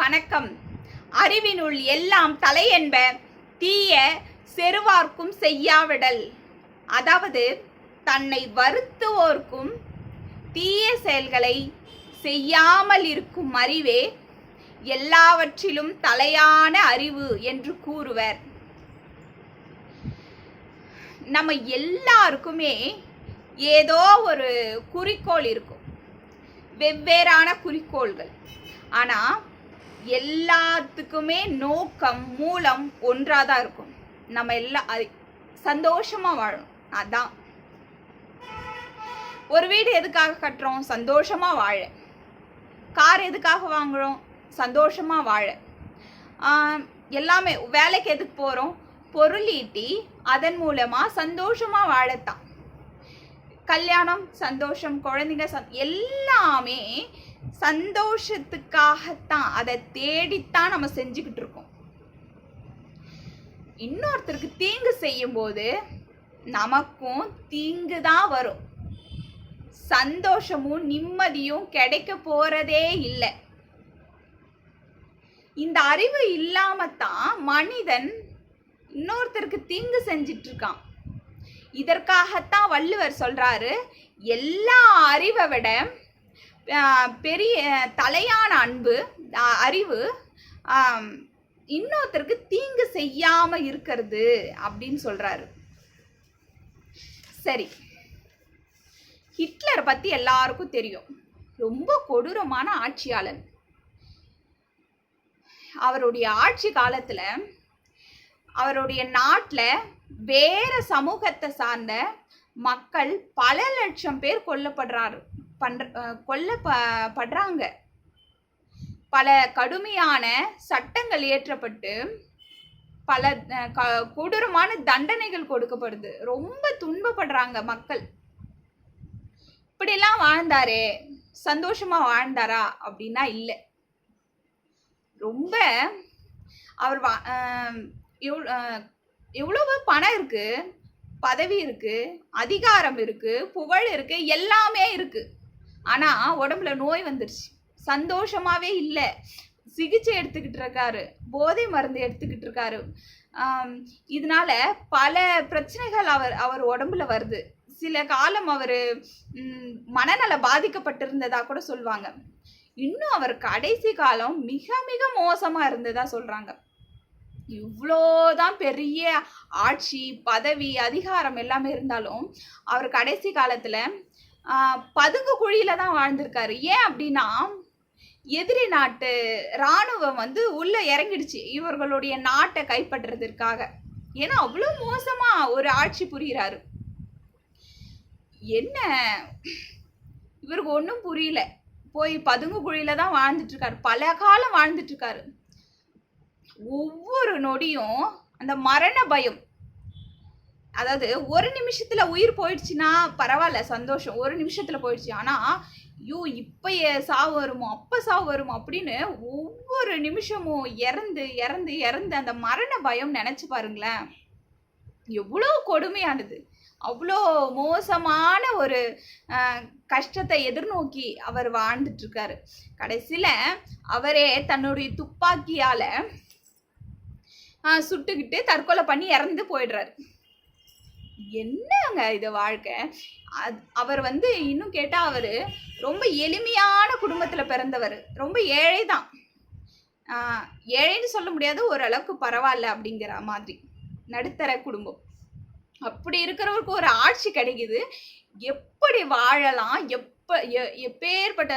வணக்கம். அறிவினுள் எல்லாம் தலையென்ப தீய செருவார்க்கும் செய்யாவிடல். அதாவது தன்னை வருத்துவோர்க்கும் தீய செயல்களை செய்யாமல் இருக்கும் அறிவே எல்லாவற்றிலும் தலையான அறிவு என்று கூறுவர். நம்ம எல்லாருக்குமே ஏதோ ஒரு குறிக்கோள் இருக்கும். வெவ்வேறான குறிக்கோள்கள். ஆனால் எல்லாத்துக்குமே நோக்கம் மூலம் ஒன்றாக தான் இருக்கும். நம்ம எல்லாம் அது சந்தோஷமாக வாழணும். அதான். ஒரு வீடு எதுக்காக கட்டுறோம்? சந்தோஷமாக வாழ. கார் எதுக்காக வாங்குகிறோம் சந்தோஷமாக வாழ. எல்லாமே வேலைக்கு எதுக்கு போகிறோம் பொருள் ஈட்டி அதன் மூலமாக சந்தோஷமாக வாழத்தான். கல்யாணம் சந்தோஷம் குழந்தைங்க சந் எல்லாமே சந்தோஷத்துக்காகத்தான் அதை தேடித்தான் நம்ம செஞ்சுக்கிட்டு இருக்கோம். இன்னொருத்தருக்கு தீங்கு செய்யும்போது நமக்கும் தீங்கு தான் வரும். சந்தோஷமும் நிம்மதியும் கிடைக்க போறதே இல்லை. இந்த அறிவு இல்லாம தான் மனிதன் இன்னொருத்தருக்கு தீங்கு செஞ்சிட்டு இருக்கான். இதற்காகத்தான் வள்ளுவர் சொல்றாரு எல்லா அறிவை விட பெரிய தலையான அன்பு அறிவு இன்னொருத்தருக்கு தீங்கு செய்யாம இருக்கிறது அப்படின்னு சொல்றாரு. சரி. ஹிட்லரை பத்தி எல்லாருக்கும் தெரியும். ரொம்ப கொடூரமான ஆட்சியாளன் அவருடைய ஆட்சி காலத்துல அவருடைய நாட்டில் வேற சமூகத்தை சார்ந்த மக்கள் பல லட்சம் பேர் கொல்லப்படுறாரு. பண்ற கொல்ல படுறாங்க. பல கடுமையான சட்டங்கள் இயற்றப்பட்டு பல க- கொடூரமான தண்டனைகள் கொடுக்கப்படுது. ரொம்ப துன்பப்படுறாங்க மக்கள். இப்படிலாம் வாழ்ந்தாரே சந்தோஷமா வாழ்ந்தாரா அப்படின்னா இல்லை. ரொம்ப அவர் வா- ஆம், எவ்வளவு பணம் இருக்கு பதவி இருக்கு அதிகாரம் இருக்கு புகழ் இருக்கு எல்லாமே இருக்கு. ஆனால் உடம்புல நோய் வந்துருச்சு. சந்தோஷமாகவே இல்லை. சிகிச்சை எடுத்துக்கிட்டு இருக்காரு. போதை மருந்து எடுத்துக்கிட்டு இருக்காரு. இதனால பல பிரச்சனைகள் அவர் அவர் உடம்புல வருது. சில காலம் அவர் மனநல பாதிக்கப்பட்டிருந்ததா கூட சொல்லுவாங்க இன்னும் அவர் கடைசி காலம் மிக மிக மோசமாக இருந்ததா சொல்கிறாங்க இவ்வளோதான் பெரிய ஆட்சி பதவி அதிகாரம் எல்லாமே இருந்தாலும் அவர் கடைசி காலத்தில் பதுங்கு குழியில தான் வாழ்ந்திருக்காரு. ஏன் அப்படின்னா எதிரி நாட்டு இராணுவம் வந்து உள்ள இறங்கிடுச்சு. இவர்களுடைய நாட்டை கைப்பற்றுறதுக்காக. ஏன்னா அவ்வளோ மோசமா ஒரு ஆட்சி புரிகிறாரு என்ன? இவருக்கு ஒன்றும் புரியல. போய் பதுங்கு குழியில தான் வாழ்ந்துட்டு இருக்காரு பல காலம் வாழ்ந்துட்டு இருக்காரு ஒவ்வொரு நொடியும் அந்த மரண பயம் அதாவது ஒரு நிமிஷத்துல உயிர் போயிடுச்சுன்னா பரவாயில்ல சந்தோஷம். ஒரு நிமிஷத்துல போயிடுச்சு. ஆனா ஐயோ இப்போ சாவு வருமோ அப்ப சாவு வருமோ அப்படின்னு ஒவ்வொரு நிமிஷமும் இறந்து இறந்து இறந்து அந்த மரண பயம் நினைச்சு பாருங்களேன். எவ்வளோ கொடுமையானது. அவ்வளோ மோசமான ஒரு கஷ்டத்தை எதிர்நோக்கி அவர் வாழ்ந்துட்டு இருக்காரு. கடைசியில அவரே தன்னுடைய துப்பாக்கியால சுட்டுக்கிட்டு தற்கொலை பண்ணி இறந்து போயிடுறாரு. என்னங்க இது வாழ்க்கை? அது அவர் வந்து இன்னும் கேட்டால் அவர் ரொம்ப எளிமையான குடும்பத்தில் பிறந்தவர். ரொம்ப ஏழை தான். ஏழைன்னு சொல்ல முடியாது ஓரளவுக்கு பரவாயில்ல அப்படிங்கிற மாதிரி. நடுத்தர குடும்பம். அப்படி இருக்கிறவருக்கு ஒரு ஆட்சி கிடைக்குது. எப்படி வாழலாம்? எப்ப எ- எப்பேற்பட்ட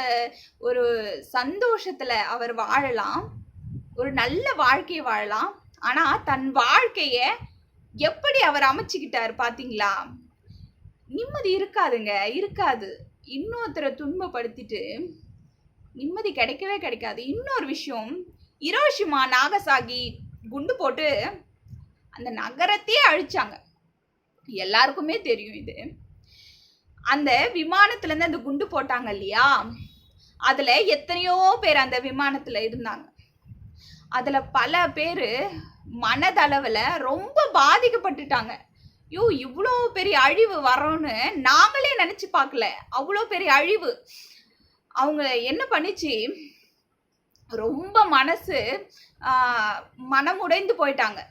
ஒரு சந்தோஷத்தில் அவர் வாழலாம்? ஒரு நல்ல வாழ்க்கையை வாழலாம். ஆனால் தன் வாழ்க்கையை எப்படி அவர் அமைச்சுக்கிட்டார் பார்த்தீங்களா நிம்மதி இருக்காதுங்க இருக்காது. இன்னொருத்தரை துன்பப்படுத்திட்டு நிம்மதி கிடைக்கவே கிடைக்காது. இன்னொரு விஷயம் இரோஷிமா நாகசாகி குண்டு போட்டு அந்த நகரத்தையே அழிச்சாங்க. எல்லாருக்குமே தெரியும் இது. அந்த விமானத்துலேருந்து அந்த குண்டு போட்டாங்க இல்லையா? அதில் எத்தனையோ பேர் அந்த விமானத்தில் இருந்தாங்க. அதில் பல பேர் மனதளவில் ரொம்ப பாதிக்கப்பட்டுட்டாங்க. ஐயோ இவ்வளோ பெரிய அழிவு வரோன்னு நாங்களே நினச்சி பார்க்கல. அவ்வளோ பெரிய அழிவு. அவங்க என்ன பண்ணிச்சு? ரொம்ப மனசு மனமுடைந்து போயிட்டாங்க.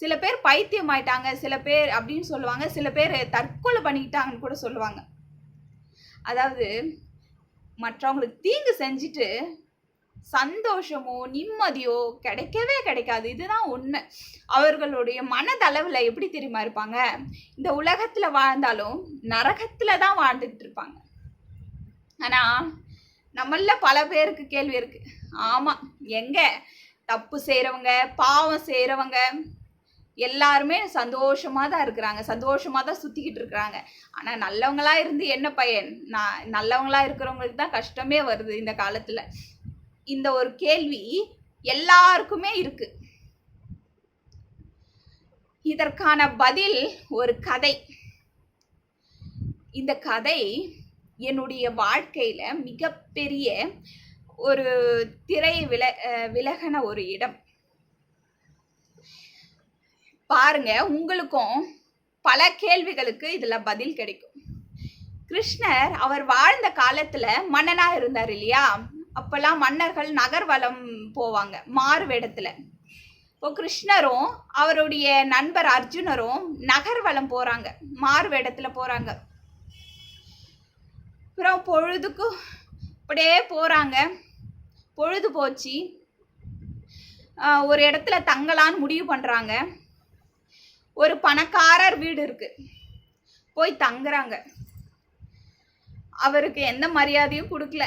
சில பேர் பைத்தியம் ஆயிட்டாங்க சில பேர் அப்படின்னு சொல்லுவாங்க சில பேர் தற்கொலை பண்ணிக்கிட்டாங்கன்னு கூட சொல்லுவாங்க. அதாவது மற்றவங்களுக்கு தீங்கு செஞ்சுட்டு சந்தோஷமோ நிம்மதியோ கிடைக்கவே கிடைக்காது. இதுதான் உண்மை. அவர்களுடைய மனதளவில் எப்படி தெரியுமா இருப்பாங்க? இந்த உலகத்தில் வாழ்ந்தாலும் நரகத்தில் தான் வாழ்ந்துட்டு இருப்பாங்க. ஆனால் நம்மள பல பேருக்கு கேள்வி இருக்கு. ஆமாம் எங்கே? தப்பு செய்கிறவங்க பாவம் செய்கிறவங்க எல்லாருமே சந்தோஷமாக தான் இருக்கிறாங்க. சந்தோஷமாக தான் சுற்றிக்கிட்டு இருக்கிறாங்க. ஆனால் நல்லவங்களா இருந்து என்ன பயன்? நான் நல்லவங்களா இருக்கிறவங்களுக்கு தான் கஷ்டமே வருது இந்த காலத்தில். இந்த ஒரு கேள்வி எல்லாருக்குமே இருக்கு. இதற்கான பதில் ஒரு கதை. இந்த கதை என்னுடைய வாழ்க்கையில மிகப்பெரிய ஒரு திரை வில விலகன ஒரு இடம். பாருங்க உங்களுக்கும் பல கேள்விகளுக்கு இதுல பதில் கிடைக்கும். கிருஷ்ணர் அவர் வாழ்ந்த காலத்துல மன்னனா இருந்தார் இல்லையா? அப்பெல்லாம் மன்னர்கள் நகர்வலம் போவாங்க மாறு வேடத்துல இப்போ கிருஷ்ணரும் அவருடைய நண்பர் அர்ஜுனரும் நகர்வலம் போறாங்க மாறு வேடத்துல போறாங்க. அப்புறம் பொழுதுக்கும் அப்படியே போறாங்க. பொழுது போச்சு. ஒரு இடத்துல தங்கலான்னு முடிவு பண்றாங்க. ஒரு பணக்காரர் வீடு இருக்கு. போய் தங்குறாங்க. அவருக்கு எந்த மரியாதையும் கொடுக்கல.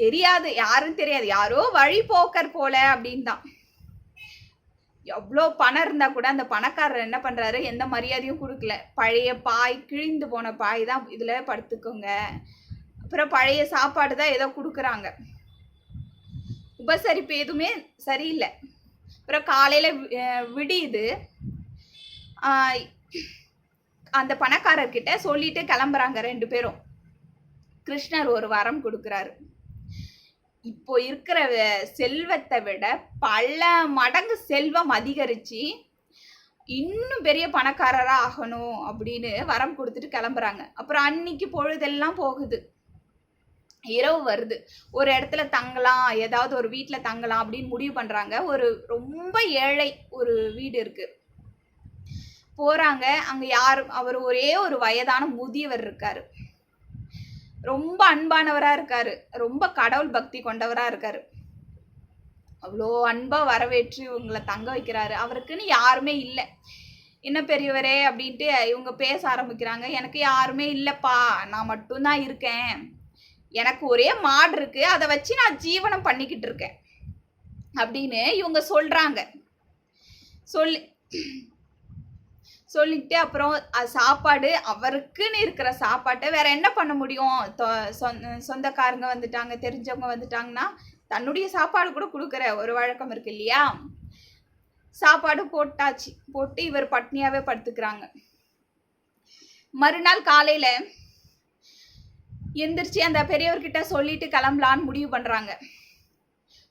தெரியாது யாரும் தெரியாது. யாரோ வழி போக்கர் போல அப்படின்னு தான் எவ்வளோ பணம் இருந்தால் கூட அந்த பணக்காரர் என்ன பண்ணுறாரு எந்த மரியாதையும் கொடுக்கல. பழைய பாய் கிழிந்து போன பாய் தான் இதில் படுத்துக்கோங்க. அப்புறம் பழைய சாப்பாடு தான் ஏதோ கொடுக்குறாங்க. உபசரிப்பு எதுவுமே சரியில்லை. அப்புறம் காலையில் விடியுது. அந்த பணக்காரர்கிட்ட சொல்லிட்டு கிளம்புறாங்க ரெண்டு பேரும். கிருஷ்ணர் ஒரு வரம் கொடுக்குறாரு. இப்போ இருக்கிற செல்வத்தை விட பல மடங்கு செல்வம் அதிகரிச்சு இன்னும் பெரிய பணக்காரரா ஆகணும் அப்படின்னு வரம் கொடுத்துட்டு கிளம்புறாங்க. அப்புறம் அன்னைக்கு பொழுதெல்லாம் போகுது. இரவு வருது. ஒரு இடத்துல தங்கலாம் ஏதாவது ஒரு வீட்டில் தங்கலாம் அப்படின்னு முடிவு பண்ணுறாங்க ஒரு ரொம்ப ஏழை ஒரு வீடு இருக்கு. போகிறாங்க அங்கே யாரும் அவர் ஒரே ஒரு வயதான முதியவர் இருக்காரு. ரொம்ப அன்பானவராக இருக்காரு. ரொம்ப கடவுள் பக்தி கொண்டவராக இருக்காரு. அவ்வளோ அன்பாக வரவேற்று இவங்களை தங்க வைக்கிறாரு. அவருக்குன்னு யாருமே இல்லை. என்ன பெரியவரே அப்படின்ட்டு இவங்க பேச ஆரம்பிக்கிறாங்க. எனக்கு யாருமே இல்லைப்பா நான் மட்டும்தான் இருக்கேன். எனக்கு ஒரே மாடு இருக்கு. அதை வச்சு நான் ஜீவனம் பண்ணிக்கிட்டு இருக்கேன். அப்படின்னு இவங்க சொல்கிறாங்க சொல்லி சொல்லிட்டு அப்புறம் அது சாப்பாடு அவருக்குன்னு இருக்கிற சாப்பாட்டை வேற என்ன பண்ண முடியும்? தொ- சொந்த- சொந்தக்காரங்க வந்துட்டாங்க தெரிஞ்சவங்க வந்துட்டாங்கன்னா தன்னுடைய சாப்பாடு கூட கொடுக்குற ஒரு வழக்கம் இருக்கு இல்லையா? சாப்பாடு போட்டாச்சு. போட்டு இவர் பட்னியாவே படுத்துக்கிறாங்க. மறுநாள் காலையில எந்திரிச்சு அந்த பெரியவர்கிட்ட சொல்லிட்டு கிளம்பலான்னு முடிவு பண்றாங்க.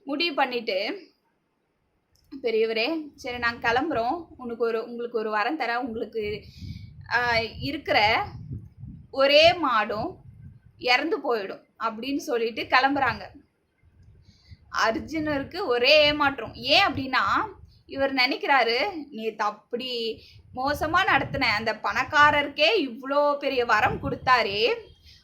முடிவு பண்ணிட்டு பெரியவரே சரி நாங்கள் கிளம்புறோம். உனக்கு ஒரு உங்களுக்கு ஒரு வரம் தரேன். உங்களுக்கு இருக்கிற ஒரே மாடும் இறந்து போயிடும் அப்படின்னு சொல்லிட்டு கிளம்புறாங்க. அர்ஜுனருக்கு ஒரே ஏமாற்றம். ஏன் அப்படின்னா இவர் நினைக்கிறாரு நீ அப்படி மோசமாக நடத்தின. அந்த பணக்காரருக்கே இவ்வளோ பெரிய வரம் கொடுத்தாரே.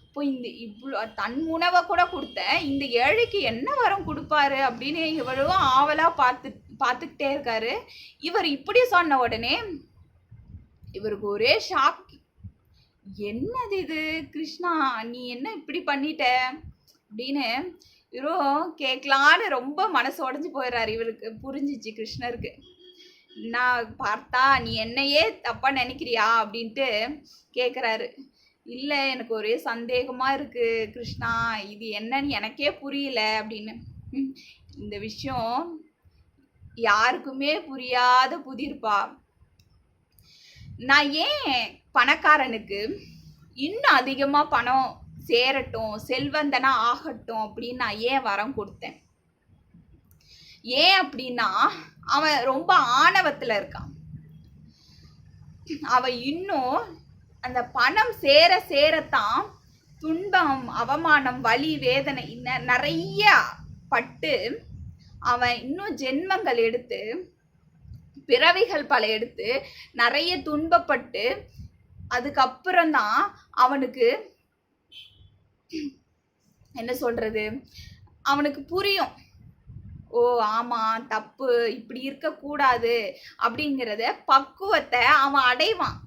இப்போ இந்த இவ்வளோ தன் உணவை கூட கொடுத்த இந்த ஏழைக்கு என்ன வரம் கொடுப்பாரு? அப்படின்னு இவ்வளோ ஆவலாக பார்த்து பார்த்துக்கிட்டே இருக்காரு. இவர் இப்படி சொன்ன உடனே இவருக்கு ஒரே ஷாக் என்னது இது? கிருஷ்ணா நீ என்ன இப்படி பண்ணிட்ட? அப்படின்னு இவரும் கேட்கலான்னு ரொம்ப மனசு உடஞ்சி போயிடுறாரு இவருக்கு. புரிஞ்சிச்சு கிருஷ்ணருக்கு. நான் பார்த்தா நீ என்னையே தப்பா நினைக்கிறியா? அப்படின்ட்டு கேட்குறாரு இல்லை எனக்கு ஒரே சந்தேகமா இருக்கு கிருஷ்ணா. இது என்னன்னு எனக்கே புரியல. அப்படின்னு. இந்த விஷயம் யாருக்குமே புரியாத புதிர்ப்பா? நான் ஏன் பணக்காரனுக்கு இன்னும் அதிகமாக பணம் சேரட்டும் செல்வந்தனா ஆகட்டும் அப்படின்னு நான் ஏன் வரம் கொடுத்தேன்? ஏன் அப்படின்னா அவன் ரொம்ப ஆணவத்தில் இருக்கான். அவன் இன்னும் அந்த பணம் சேர சேரத்தான் துன்பம் அவமானம் வலி வேதனை இன்ன- நிறைய பட்டு அவன் இன்னும் ஜென்மங்கள் எடுத்து பிறவிகள் பல எடுத்து நிறைய துன்பப்பட்டு அதுக்கப்புறம்தான் அவனுக்கு என்ன சொல்றது? அவனுக்கு புரியும். ஓ ஆமா தப்பு இப்படி இருக்கக்கூடாது அப்படிங்கிறத பக்குவத்தை அவன் அடைவான்.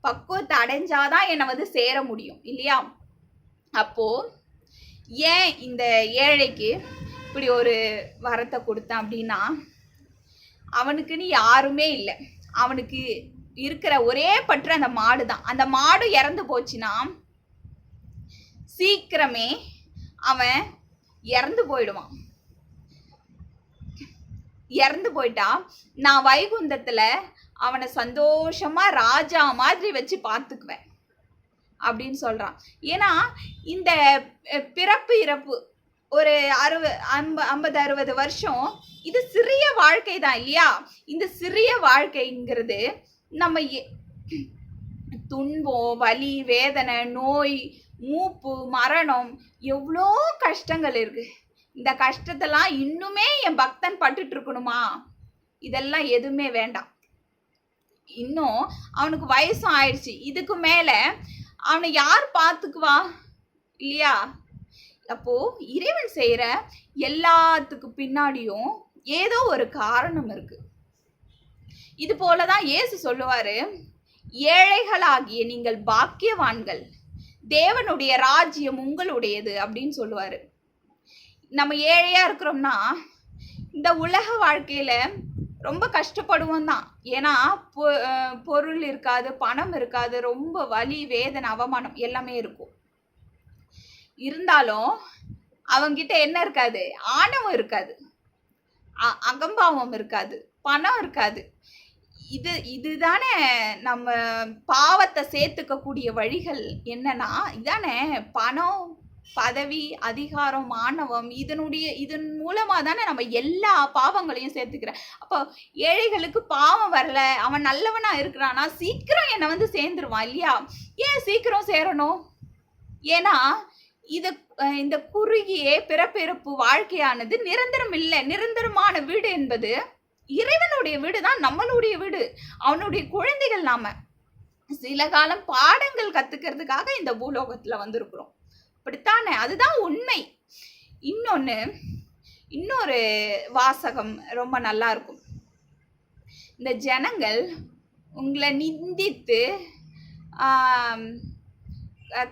பக்குவத்தை அடைஞ்சாதான் என்னை வந்து சேர முடியும் இல்லையா? அப்போ ஏன் இந்த ஏழைக்கு இப்படி ஒரு வரத்தை கொடுத்தேன் அப்படின்னா அவனுக்குன்னு யாருமே இல்லை. அவனுக்கு இருக்கிற ஒரே பற்று அந்த மாடு தான். அந்த மாடு இறந்து போச்சுன்னா சீக்கிரமே அவன் இறந்து போயிடுவான். இறந்து போயிட்டா நான் வைகுந்தத்தில் அவனை சந்தோஷமாக ராஜா மாதிரி வச்சு பார்த்துக்குவேன் அப்படின்னு சொல்கிறான் ஏன்னா இந்த பிறப்பு இறப்பு ஒரு அறுபது ஐம்ப ஐம்பது அறுபது வருஷம். இது சிறிய வாழ்க்கை தான் இல்லையா? இந்த சிறிய வாழ்க்கைங்கிறது நம்ம எ- துன்பம் வலி வேதனை நோய் மூப்பு மரணம் எவ்வளோ கஷ்டங்கள் இருக்கு. இந்த கஷ்டத்தெல்லாம் இன்னுமே என் பக்தன் பட்டுட்டு இருக்கணுமா? இதெல்லாம் எதுவுமே வேண்டாம். இன்னும் அவனுக்கு வயசும் ஆயிடுச்சு. இதுக்கு மேல அவனை யார் பார்த்துக்குவா? இல்லையா? அப்போ இறைவன் செய்கிற எல்லாத்துக்கு பின்னாடியும் ஏதோ ஒரு காரணம் இருக்கு. இது போலதான் இயேசு சொல்லுவாரு ஏழைகளாகிய நீங்கள் பாக்கியவான்கள் தேவனுடைய ராஜ்யம் உங்களுடையது அப்படின்னு சொல்லுவாரு. நம்ம ஏழையா இருக்கிறோம்னா இந்த உலக வாழ்க்கையில ரொம்ப கஷ்டப்படுவோம் தான். ஏன்னா பொ- பொருள் இருக்காது பணம் இருக்காது ரொம்ப வலி வேதனை அவமானம் எல்லாமே இருக்கும். இருந்தாலும் அவங்கிட்ட என்ன இருக்காது? ஆணவம் இருக்காது. அ- அகம்பாவம் இருக்காது. பணம் இருக்காது. இது இதுதானே நம்ம பாவத்தை சேர்த்துக்க கூடிய வழிகள் என்னன்னா இதானே பணம் பதவி அதிகாரம் ஆணவம் இதனுடைய இதன் மூலமாக தானே நம்ம எல்லா பாவங்களையும் சேர்த்துக்கிறேன் அப்போ ஏழைகளுக்கு பாவம் வரல அவன் நல்லவனா இருக்கிறானா சீக்கிரம் என்னை வந்து சேர்ந்துருவான் இல்லையா? ஏன் சீக்கிரம் சேரணும்? ஏன்னா இது இந்த குறுகிய பிறப்பிறப்பு வாழ்க்கையானது நிரந்தரம் இல்லை. நிரந்தரமான வீடு என்பது இறைவனுடைய வீடு தான் நம்மளுடைய வீடு. அவனுடைய குழந்தைகள் நாம. சில காலம் பாடங்கள் கத்துக்கிறதுக்காக இந்த பூலோகத்துல வந்திருக்கிறோம். அப்படித்தானே? அதுதான் உண்மை. இன்னொன்னு இன்னொரு வாசகம் ரொம்ப நல்லா இருக்கும். இந்த ஜனங்கள் உங்களை நிந்தித்து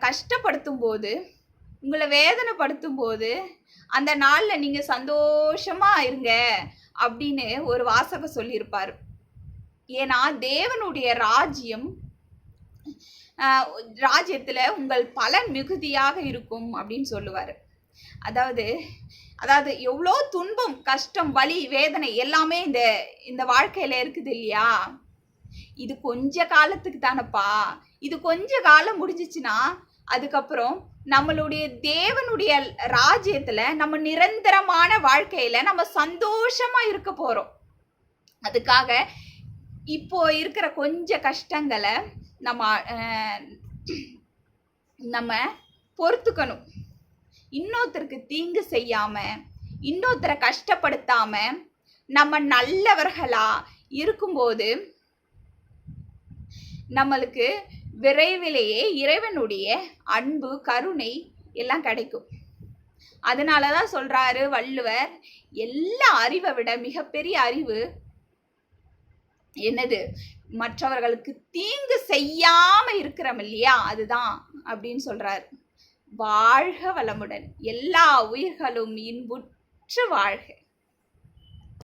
கஷ்டப்படுத்தும் போது உங்களை வேதனைப்படுத்தும் போது அந்த நாளில் நீங்கள் சந்தோஷமாக இருங்க அப்படின்னு ஒரு வாசக சொல்லியிருப்பார். ஏன்னா தேவனுடைய ராஜ்யம் ராஜ்யத்தில் உங்கள் பலன் மிகுதியாக இருக்கும் அப்படின்னு சொல்லுவார். அதாவது அதாவது எவ்வளோ துன்பம் கஷ்டம் வலி வேதனை எல்லாமே இந்த இந்த வாழ்க்கையில் இருக்குது இல்லையா? இது கொஞ்ச காலத்துக்கு தானப்பா? இது கொஞ்ச காலம் முடிஞ்சிச்சுன்னா அதுக்கப்புறம் நம்மளுடைய தேவனுடைய ராஜ்யத்துல நம்ம நிரந்தரமான வாழ்க்கையில நம்ம சந்தோஷமா இருக்க போறோம். அதுக்காக இப்போ இருக்கிற கொஞ்ச கஷ்டங்களை நம்ம நம்ம பொறுத்துக்கணும். இன்னொருத்தருக்கு தீங்கு செய்யாம இன்னொருத்தரை கஷ்டப்படுத்தாம நம்ம நல்லவர்களா இருக்கும்போது நம்மளுக்கு விரைவிலேயே இறைவனுடைய அன்பு கருணை எல்லாம் கிடைக்கும். அதனால தான் சொல்றாரு வள்ளுவர் எல்லா அறிவை விட மிகப்பெரிய அறிவு என்னது? மற்றவர்களுக்கு தீங்கு செய்யாம இருக்கிறோம் இல்லையா? அதுதான் அப்படின்னு சொல்றாரு. வாழ்க வளமுடன். எல்லா உயிர்களும் இன்புற்று வாழ்க.